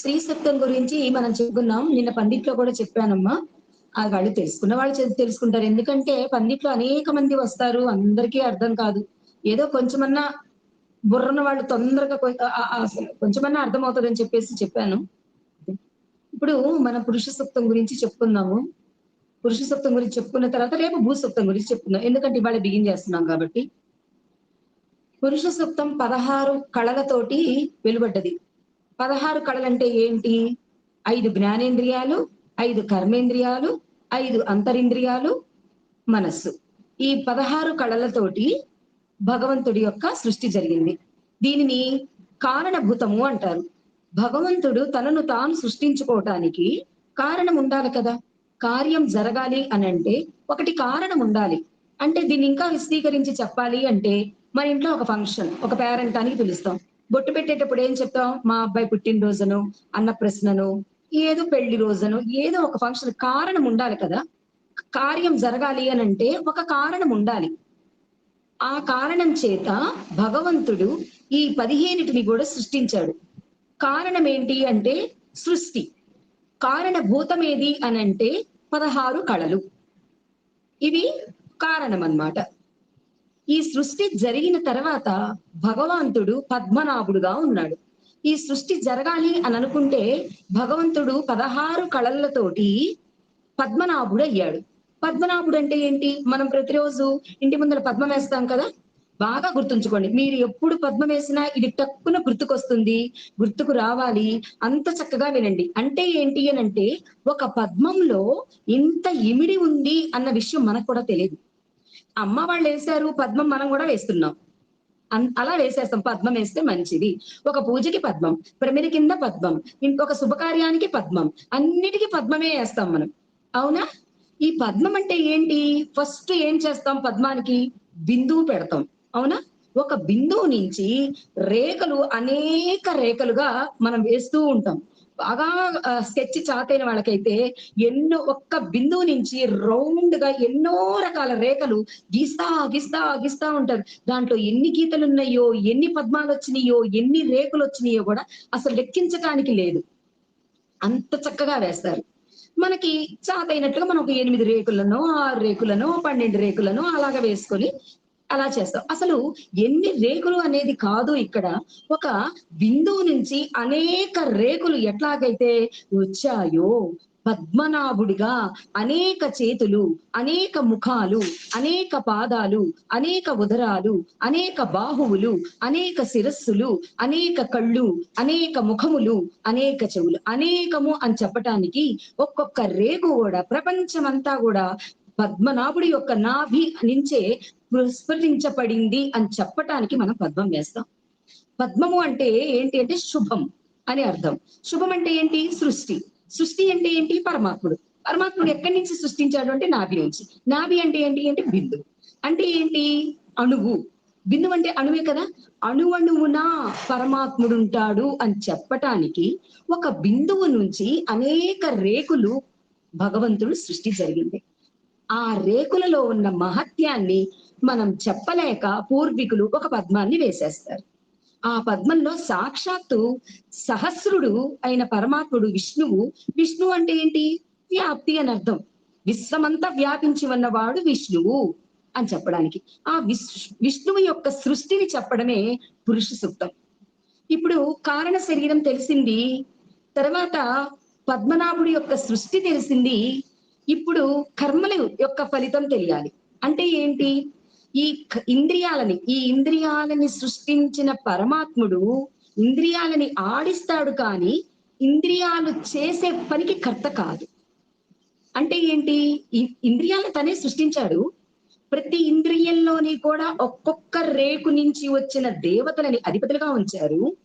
స్త్రీ సప్తం గురించి మనం చెప్పుకున్నాం. నిన్న పండిట్లో కూడా చెప్పానమ్మా. ఆ వాళ్ళు తెలుసుకున్న వాళ్ళు తెలుసుకుంటారు. ఎందుకంటే పండిట్లో అనేక మంది వస్తారు. అందరికీ అర్థం కాదు. ఏదో కొంచెమన్నా బుర్రన వాళ్ళు తొందరగా కొంచెమన్నా అర్థం అని చెప్పేసి చెప్పాను. ఇప్పుడు మన పురుష సూక్తం గురించి చెప్పుకుందాము. పురుష సూక్తం గురించి చెప్పుకున్న తర్వాత రేపు భూ సూక్తం గురించి చెప్పుకుందాం. ఎందుకంటే ఇవాళ బిగిన్ చేస్తున్నాం కాబట్టి. పురుష సూక్తం పదహారు కళలతోటి వెలువడ్డది. పదహారు కళలంటే ఏంటి? ఐదు జ్ఞానేంద్రియాలు ఐదు కర్మేంద్రియాలు ఐదు అంతరింద్రియాలు మనస్సు. ఈ పదహారు కళలతోటి భగవంతుడి యొక్క సృష్టి జరిగింది. దీనిని కారణభూతము అంటారు. భగవంతుడు తనను తాను సృష్టించుకోవటానికి కారణం ఉండాలి కదా? కార్యం జరగాలి అని అంటే ఒకటి కారణం ఉండాలి. అంటే దీన్ని ఇంకా విశదీకరించి చెప్పాలి అంటే మన ఇంట్లో ఒక ఫంక్షన్ ఒక పేరెంట్ అని పిలుస్తాం. బొట్టు పెట్టేటప్పుడు ఏం చెప్తాం? మా అబ్బాయి పుట్టినరోజును అన్న ప్రశ్నను ఏదో పెళ్ళి రోజును ఏదో ఒక ఫంక్షన్ కారణం ఉండాలి కదా. కార్యం జరగాలి అని అంటే ఒక కారణం ఉండాలి. ఆ కారణం చేత భగవంతుడు ఈ పదిహేనుటిని కూడా సృష్టించాడు. కారణం ఏంటి అంటే సృష్టి. కారణభూతం ఏది అని అంటే పదహారు కళలు. ఇవి కారణం అన్నమాట ఈ సృష్టి జరిగిన తర్వాత భగవంతుడు పద్మనాభుడుగా ఉన్నాడు. ఈ సృష్టి జరగాలి అని అనుకుంటే భగవంతుడు పదహారు కళలతోటి పద్మనాభుడు అయ్యాడు పద్మనాభుడు అంటే ఏంటి? మనం ప్రతిరోజు ఇంటి ముందర పద్మం వేస్తాం కదా? బాగా గుర్తుంచుకోండి. మీరు ఎప్పుడు పద్మం వేసినా ఇది టక్కున గుర్తుకొస్తుంది. గుర్తుకు రావాలి. అంత చక్కగా వినండి. అంటే ఏంటి అని అంటే ఒక పద్మంలో ఇంత ఇమిడి ఉంది అన్న విషయం మనకు కూడా తెలియదు. అమ్మ వాళ్ళు వేశారు పద్మం మనం కూడా వేస్తున్నాం. అన్- అలా వేసేస్తాం. పద్మం వేస్తే మంచిది. ఒక పూజకి పద్మం ప్రమిద కింద పద్మం ఇంకొక శుభకార్యానికి పద్మం అన్నిటికీ పద్మమే వేస్తాం మనం. అవునా? ఈ పద్మం అంటే ఏంటి? ఫస్ట్ ఏం చేస్తాం పద్మానికి? బిందువు పెడతాం. అవునా? ఒక బిందువు నుంచి రేఖలు అనేక రేఖలుగా మనం వేస్తూ ఉంటాం. బాగా స్కెచ్ చాతైన వాళ్ళకైతే ఎన్నో ఒక్క బిందువు నుంచి రౌండ్గా ఎన్నో రకాల రేఖలు గీస్తా గీస్తా గీస్తా ఉంటారు. దాంట్లో ఎన్ని గీతలు ఉన్నాయో ఎన్ని పద్మాలు వచ్చినాయో ఎన్ని రేకులు వచ్చినాయో కూడా అసలు లెక్కించటానికి లేదు. అంత చక్కగా వేస్తారు. మనకి చాతైనట్లుగా మనం ఒక ఎనిమిది రేకులను ఆరు రేకులను పన్నెండు రేకులను అలాగ వేసుకొని అలా చేస్తాం అసలు ఎన్ని రేకులు అనేది కాదు ఇక్కడ. ఒక బిందువు నుంచి అనేక రేకులు ఎట్లాగైతే వచ్చాయో పద్మనాభుడిగా అనేక చేతులు అనేక ముఖాలు అనేక పాదాలు అనేక ఉదరాలు అనేక బాహువులు అనేక శిరస్సులు అనేక కళ్ళు అనేక ముఖములు అనేక చెవులు అనేకము అని చెప్పటానికి ఒక్కొక్క రేకు కూడా ప్రపంచమంతా కూడా పద్మనాభుడి యొక్క నాభి నుంచే విస్ఫురించబడింది అని చెప్పటానికి మనం పద్మం వేస్తాం. పద్మము అంటే ఏంటి అంటే శుభం అని అర్థం. శుభం అంటే ఏంటి? సృష్టి. సృష్టి అంటే ఏంటి? పరమాత్ముడు. పరమాత్ముడు ఎక్కడి నుంచి సృష్టించాడు అంటే నాభి నుంచి. నాభి అంటే ఏంటి అంటే బిందు. అంటే ఏంటి? అణువు. బిందువు అంటే అణువే కదా? అణువణువున పరమాత్ముడు ఉంటాడు అని చెప్పటానికి ఒక బిందువు నుంచి అనేక రేకులు భగవంతుడు సృష్టి జరిగింది. ఆ రేకులలో ఉన్న మహత్యాన్ని మనం చెప్పలేక పూర్వీకులు ఒక పద్మాన్ని వేసేస్తారు. ఆ పద్మంలో సాక్షాత్తు సహస్రుడు అయిన పరమాత్ముడు విష్ణువు. విష్ణువు అంటే ఏంటి? వ్యాప్తి అని అర్థం. విశ్వమంతా వ్యాపించి ఉన్నవాడు విష్ణువు అని చెప్పడానికి. ఆ విశ్ విష్ణువు యొక్క సృష్టిని చెప్పడమే పురుష సూక్తం. ఇప్పుడు కారణ శరీరం తెలిసింది తర్వాత పద్మనాభుడి యొక్క సృష్టి తెలిసింది ఇప్పుడు కర్మల యొక్క ఫలితం తెలియాలి. అంటే ఏంటి? ఈ ఇంద్రియాలని ఈ ఇంద్రియాలని సృష్టించిన పరమాత్ముడు ఇంద్రియాలని ఆడిస్తాడు కానీ ఇంద్రియాలు చేసే పనికి కర్త కాదు. అంటే ఏంటి? ఇంద్రియాలను తనే సృష్టించాడు. ప్రతి ఇంద్రియంలోని కూడా ఒక్కొక్క రేకు నుంచి వచ్చిన దేవతలని అధిపతులుగా ఉంచారు.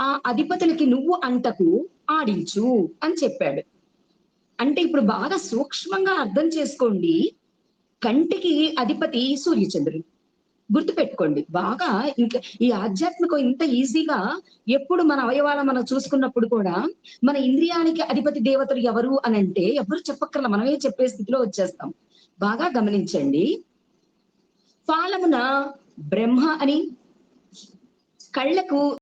ఆ అధిపతులకి నువ్వు అంటకు ఆడించు అని చెప్పాడు. అంటే ఇప్పుడు బాగా సూక్ష్మంగా అర్థం చేసుకోండి. కంటికి అధిపతి సూర్యచంద్రుడు. గుర్తుపెట్టుకోండి బాగా ఇంకా ఈ ఆధ్యాత్మికం ఇంత ఈజీగా ఎప్పుడు మన అవయవాలను మనం చూసుకున్నప్పుడు కూడా మన ఇంద్రియానికి అధిపతి దేవతలు ఎవరు అని అంటే ఎవరు చెప్పక్కర్ల మనమే చెప్పే స్థితిలో వచ్చేస్తాం. బాగా గమనించండి. ఫాలమున బ్రహ్మ అని కళ్ళకు